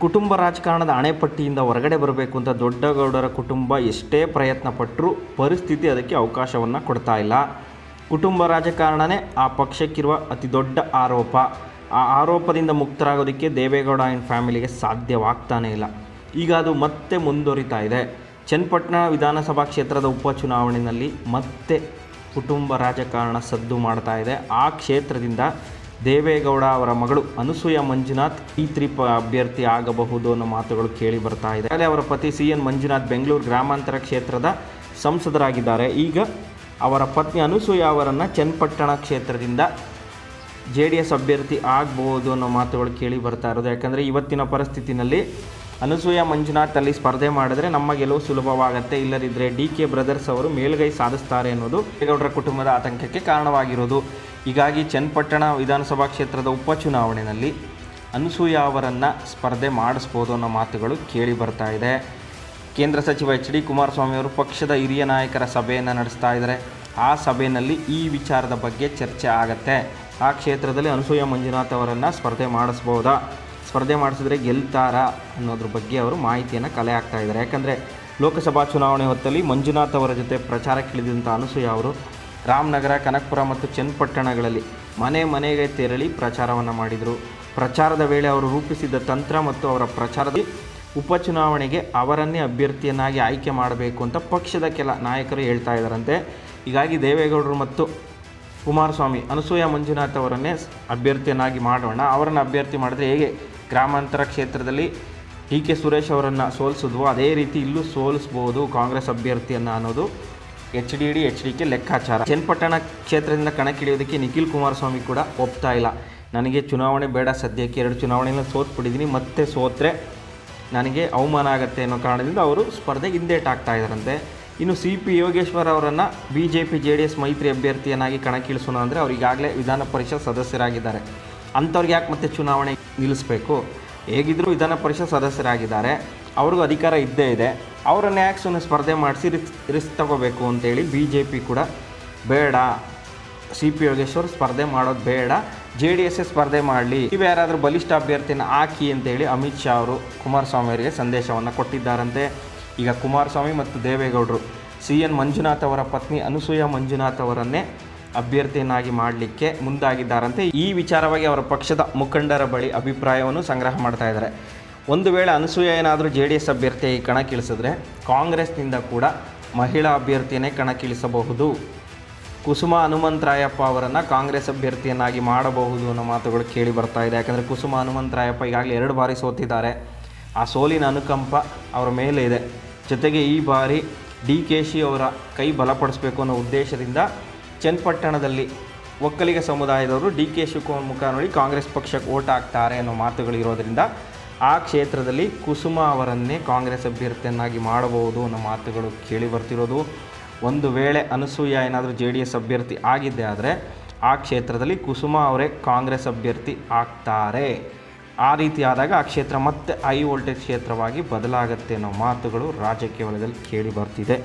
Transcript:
ಕುಟುಂಬ ರಾಜಕಾರಣದ ಅಣೆಪಟ್ಟಿಯಿಂದ ಹೊರಗಡೆ ಬರಬೇಕು ಅಂತ ದೊಡ್ಡಗೌಡರ ಕುಟುಂಬ ಎಷ್ಟೇ ಪ್ರಯತ್ನ ಪಟ್ಟರೂ ಪರಿಸ್ಥಿತಿ ಅದಕ್ಕೆ ಅವಕಾಶವನ್ನು ಕೊಡ್ತಾ ಇಲ್ಲ. ಕುಟುಂಬ ರಾಜಕಾರಣನೇ ಆ ಪಕ್ಷಕ್ಕಿರುವ ಅತಿ ದೊಡ್ಡ ಆರೋಪ. ಆ ಆರೋಪದಿಂದ ಮುಕ್ತರಾಗೋದಕ್ಕೆ ದೇವೇಗೌಡ ಆ್ಯಂಡ್ ಫ್ಯಾಮಿಲಿಗೆ ಸಾಧ್ಯವಾಗ್ತಾನೇ ಇಲ್ಲ. ಈಗ ಅದು ಮತ್ತೆ ಮುಂದುವರಿತಾ ಇದೆ. ಚನ್ನಪಟ್ಟಣ ವಿಧಾನಸಭಾ ಕ್ಷೇತ್ರದ ಉಪಚುನಾವಣೆಯಲ್ಲಿ ಮತ್ತೆ ಕುಟುಂಬ ರಾಜಕಾರಣ ಸದ್ದು ಮಾಡ್ತಾ ಇದೆ. ಆ ಕ್ಷೇತ್ರದಿಂದ ದೇವೇಗೌಡ ಅವರ ಮಗಳು ಅನಸೂಯ ಮಂಜುನಾಥ್ ಈ ತ್ರಿಪ ಪ ಅಭ್ಯರ್ಥಿ ಆಗಬಹುದು ಅನ್ನೋ ಮಾತುಗಳು ಕೇಳಿ ಬರ್ತಾ ಇದೆ. ಅಲ್ಲಿ ಅವರ ಪತಿ ಸಿ ಎನ್ ಮಂಜುನಾಥ್ ಬೆಂಗಳೂರು ಗ್ರಾಮಾಂತರ ಕ್ಷೇತ್ರದ ಸಂಸದರಾಗಿದ್ದಾರೆ. ಈಗ ಅವರ ಪತ್ನಿ ಅನಸೂಯ ಅವರನ್ನು ಚನ್ನಪಟ್ಟಣ ಕ್ಷೇತ್ರದಿಂದ ಜೆ ಡಿ ಎಸ್ ಅಭ್ಯರ್ಥಿ ಆಗ್ಬೋದು ಅನ್ನೋ ಮಾತುಗಳು ಕೇಳಿ ಬರ್ತಾ ಇರೋದು. ಯಾಕಂದರೆ ಇವತ್ತಿನ ಪರಿಸ್ಥಿತಿನಲ್ಲಿ ಅನಸೂಯ ಮಂಜುನಾಥಲ್ಲಿ ಸ್ಪರ್ಧೆ ಮಾಡಿದ್ರೆ ನಮ್ಮ ಗೆಲುವು ಸುಲಭವಾಗುತ್ತೆ. ಇಲ್ಲದಿದ್ದರೆ ಡಿ ಕೆ ಬ್ರದರ್ಸ್ ಅವರು ಮೇಲುಗೈ ಸಾಧಿಸ್ತಾರೆ ಅನ್ನೋದು ದೇವೇಗೌಡರ ಕುಟುಂಬದ ಆತಂಕಕ್ಕೆ ಕಾರಣವಾಗಿರೋದು. ಹೀಗಾಗಿ ಚನ್ನಪಟ್ಟಣ ವಿಧಾನಸಭಾ ಕ್ಷೇತ್ರದ ಉಪಚುನಾವಣೆಯಲ್ಲಿ ಅನಸೂಯ ಅವರನ್ನು ಸ್ಪರ್ಧೆ ಮಾಡಿಸ್ಬೋದು ಅನ್ನೋ ಮಾತುಗಳು ಕೇಳಿ ಬರ್ತಾ ಇದೆ. ಕೇಂದ್ರ ಸಚಿವ ಎಚ್ ಡಿ ಕುಮಾರಸ್ವಾಮಿ ಅವರು ಪಕ್ಷದ ಹಿರಿಯ ನಾಯಕರ ಸಭೆಯನ್ನು ನಡೆಸ್ತಾ ಇದ್ದಾರೆ. ಆ ಸಭೆಯಲ್ಲಿ ಈ ವಿಚಾರದ ಬಗ್ಗೆ ಚರ್ಚೆ ಆಗತ್ತೆ. ಆ ಕ್ಷೇತ್ರದಲ್ಲಿ ಅನಸೂಯ ಮಂಜುನಾಥ್ ಅವರನ್ನು ಸ್ಪರ್ಧೆ ಮಾಡಿಸ್ಬೋದಾ? ಸ್ಪರ್ಧೆ ಮಾಡಿಸಿದ್ರೆ ಗೆಲ್ತಾರಾ ಅನ್ನೋದ್ರ ಬಗ್ಗೆ ಅವರು ಮಾಹಿತಿಯನ್ನು ಕಲೆ ಹಾಕ್ತಾ ಇದ್ದಾರೆ. ಯಾಕಂದರೆ ಲೋಕಸಭಾ ಚುನಾವಣೆ ಹೊತ್ತಲ್ಲಿ ಮಂಜುನಾಥ್ ಅವರ ಜೊತೆ ಪ್ರಚಾರಕ್ಕಿಳಿದಂಥ ಅನಸೂಯ ಅವರು ರಾಮನಗರ, ಕನಕಪುರ ಮತ್ತು ಚನ್ನಪಟ್ಟಣಗಳಲ್ಲಿ ಮನೆ ಮನೆಗೆ ತೆರಳಿ ಪ್ರಚಾರವನ್ನು ಮಾಡಿದರು. ಪ್ರಚಾರದ ವೇಳೆ ಅವರು ರೂಪಿಸಿದ್ದ ತಂತ್ರ ಮತ್ತು ಅವರ ಪ್ರಚಾರದ ಉಪಚುನಾವಣೆಗೆ ಅವರನ್ನೇ ಅಭ್ಯರ್ಥಿಯನ್ನಾಗಿ ಆಯ್ಕೆ ಮಾಡಬೇಕು ಅಂತ ಪಕ್ಷದ ಕೆಲ ನಾಯಕರು ಹೇಳ್ತಾ ಇದ್ದಾರಂತೆ. ಹೀಗಾಗಿ ದೇವೇಗೌಡರು ಮತ್ತು ಕುಮಾರಸ್ವಾಮಿ, ಅನಸೂಯ ಮಂಜುನಾಥ್ ಅವರನ್ನೇ ಅಭ್ಯರ್ಥಿಯನ್ನಾಗಿ ಮಾಡೋಣ, ಅವರನ್ನು ಅಭ್ಯರ್ಥಿ ಮಾಡಿದ್ರೆ ಹೇಗೆ ಗ್ರಾಮಾಂತರ ಕ್ಷೇತ್ರದಲ್ಲಿ ಡಿ ಕೆ ಸುರೇಶ್ ಅವರನ್ನು ಸೋಲಿಸಿದ್ವು? ಅದೇ ರೀತಿ ಇಲ್ಲೂ ಸೋಲಿಸ್ಬೋದು ಕಾಂಗ್ರೆಸ್ ಅಭ್ಯರ್ಥಿಯನ್ನು ಅನ್ನೋದು H D D, H D K ಲೆಕ್ಕಾಚಾರ. ಚನ್ನಪಟ್ಟಣ ಕ್ಷೇತ್ರದಿಂದ ಕಣಕ್ಕಿಳಿಯೋದಕ್ಕೆ ನಿಖಿಲ್ ಕುಮಾರಸ್ವಾಮಿ ಕೂಡ ಒಪ್ತಾ ಇಲ್ಲ. ನನಗೆ ಚುನಾವಣೆ ಬೇಡ ಸದ್ಯಕ್ಕೆ. ಎರಡು ಚುನಾವಣೆಯನ್ನು ಸೋತ್ಬಿಟ್ಟಿದ್ದೀನಿ ಮತ್ತೆ ಸೋತ್ರೆ ನನಗೆ ಅವಮಾನ ಆಗುತ್ತೆ ಅನ್ನೋ ಕಾರಣದಿಂದ ಅವರು ಸ್ಪರ್ಧೆಗೆ ಹಿಂದೇಟಾಗ್ತಾ ಇದ್ದಾರಂತೆ. ಇನ್ನು ಸಿ ಪಿ ಯೋಗೇಶ್ವರ್ ಅವರನ್ನು B J P J D S ಮೈತ್ರಿ ಅಭ್ಯರ್ಥಿಯನ್ನಾಗಿ ಕಣಕ್ಕಿಳಿಸೋಣ ಅಂದರೆ ಅವರು ಈಗಾಗಲೇ ವಿಧಾನ ಪರಿಷತ್ ಸದಸ್ಯರಾಗಿದ್ದಾರೆ. ಅಂಥವ್ರಿಗೆ ಯಾಕೆ ಮತ್ತೆ ಚುನಾವಣೆ ನಿಲ್ಲಿಸಬೇಕು? ಹೇಗಿದ್ದರೂ ವಿಧಾನ ಪರಿಷತ್ ಸದಸ್ಯರಾಗಿದ್ದಾರೆ. ಅವ್ರಿಗೂ ಅಧಿಕಾರ ಇದ್ದೇ ಇದೆ. ಅವರನ್ನು ಯಾಕೆ ಸುಮ್ಮನೆ ಸ್ಪರ್ಧೆ ಮಾಡಿಸಿ ರಿಸ್ಕ್ ರಿಸ್ಕ್ ತಗೋಬೇಕು ಅಂತೇಳಿ ಬಿ ಜೆ ಪಿ ಕೂಡ ಬೇಡ. ಸಿ ಪಿ ಯೋಗೇಶ್ವರ್ ಸ್ಪರ್ಧೆ ಮಾಡೋದು ಬೇಡ. ಜೆ ಡಿ ಎಸ್ ಸ್ಪರ್ಧೆ ಮಾಡಲಿ. ನೀವು ಯಾರಾದರೂ ಬಲಿಷ್ಠ ಅಭ್ಯರ್ಥಿನ ಹಾಕಿ ಅಂತೇಳಿ ಅಮಿತ್ ಶಾ ಅವರು ಕುಮಾರಸ್ವಾಮಿ ಅವರಿಗೆ ಸಂದೇಶವನ್ನು ಕೊಟ್ಟಿದ್ದಾರಂತೆ. ಈಗ ಕುಮಾರಸ್ವಾಮಿ ಮತ್ತು ದೇವೇಗೌಡರು ಸಿ ಎನ್ ಮಂಜುನಾಥ್ ಅವರ ಪತ್ನಿ ಅನಸೂಯ ಮಂಜುನಾಥ್ ಅವರನ್ನೇ ಅಭ್ಯರ್ಥಿಯನ್ನಾಗಿ ಮಾಡಲಿಕ್ಕೆ ಮುಂದಾಗಿದ್ದಾರಂತೆ. ಈ ವಿಚಾರವಾಗಿ ಅವರ ಪಕ್ಷದ ಮುಖಂಡರ ಬಳಿ ಅಭಿಪ್ರಾಯವನ್ನು ಸಂಗ್ರಹ ಮಾಡ್ತಾ ಇದ್ದಾರೆ. ಒಂದು ವೇಳೆ ಅನಸೂಯ ಏನಾದರೂ ಜೆ ಡಿ ಎಸ್ ಅಭ್ಯರ್ಥಿಯಾಗಿ ಕಣಕ್ಕಿಳಿಸಿದ್ರೆ ಕಾಂಗ್ರೆಸ್ನಿಂದ ಕೂಡ ಮಹಿಳಾ ಅಭ್ಯರ್ಥಿಯನ್ನೇ ಕಣಕ್ಕಿಳಿಸಬಹುದು. ಕುಸುಮ ಹನುಮಂತರಾಯಪ್ಪ ಅವರನ್ನು ಕಾಂಗ್ರೆಸ್ ಅಭ್ಯರ್ಥಿಯನ್ನಾಗಿ ಮಾಡಬಹುದು ಅನ್ನೋ ಮಾತುಗಳು ಕೇಳಿ ಬರ್ತಾ ಇದೆ. ಯಾಕಂದರೆ ಕುಸುಮ ಹನುಮಂತರಾಯಪ್ಪ ಈಗಾಗಲೇ ಎರಡು ಬಾರಿ ಸೋತಿದ್ದಾರೆ. ಆ ಸೋಲಿನ ಅನುಕಂಪ ಅವರ ಮೇಲೆ ಇದೆ. ಜೊತೆಗೆ ಈ ಬಾರಿ ಡಿ ಕೆ ಶಿ ಅವರ ಕೈ ಬಲಪಡಿಸಬೇಕು ಅನ್ನೋ ಉದ್ದೇಶದಿಂದ ಚನ್ನಪಟ್ಟಣದಲ್ಲಿ ಒಕ್ಕಲಿಗ ಸಮುದಾಯದವರು ಡಿ ಕೆ ಶಿವಕುಮಾರ್ ಮುಖ ನೋಡಿ ಕಾಂಗ್ರೆಸ್ ಪಕ್ಷಕ್ಕೆ ಓಟ್ ಹಾಕ್ತಾರೆ ಅನ್ನೋ ಮಾತುಗಳು ಇರೋದರಿಂದ ಆ ಕ್ಷೇತ್ರದಲ್ಲಿ ಕುಸುಮ ಅವರನ್ನೇ ಕಾಂಗ್ರೆಸ್ ಅಭ್ಯರ್ಥಿಯನ್ನಾಗಿ ಮಾಡಬಹುದು ಅನ್ನೋ ಮಾತುಗಳು ಕೇಳಿ ಬರ್ತಿರೋದು. ಒಂದು ವೇಳೆ ಅನಸೂಯ ಏನಾದರೂ ಜೆ ಡಿ ಎಸ್ ಅಭ್ಯರ್ಥಿ ಆಗಿದ್ದೆ ಆದರೆ ಆ ಕ್ಷೇತ್ರದಲ್ಲಿ ಕುಸುಮ ಅವರೇ ಕಾಂಗ್ರೆಸ್ ಅಭ್ಯರ್ಥಿ ಆಗ್ತಾರೆ. ಆ ರೀತಿ ಆದಾಗ ಆ ಕ್ಷೇತ್ರ ಮತ್ತೆ ಹೈ ವೋಲ್ಟೇಜ್ ಕ್ಷೇತ್ರವಾಗಿ ಬದಲಾಗುತ್ತೆ ಅನ್ನೋ ಮಾತುಗಳು ರಾಜಕೀಯ ವಲಯದಲ್ಲಿ ಕೇಳಿ ಬರ್ತಿದೆ.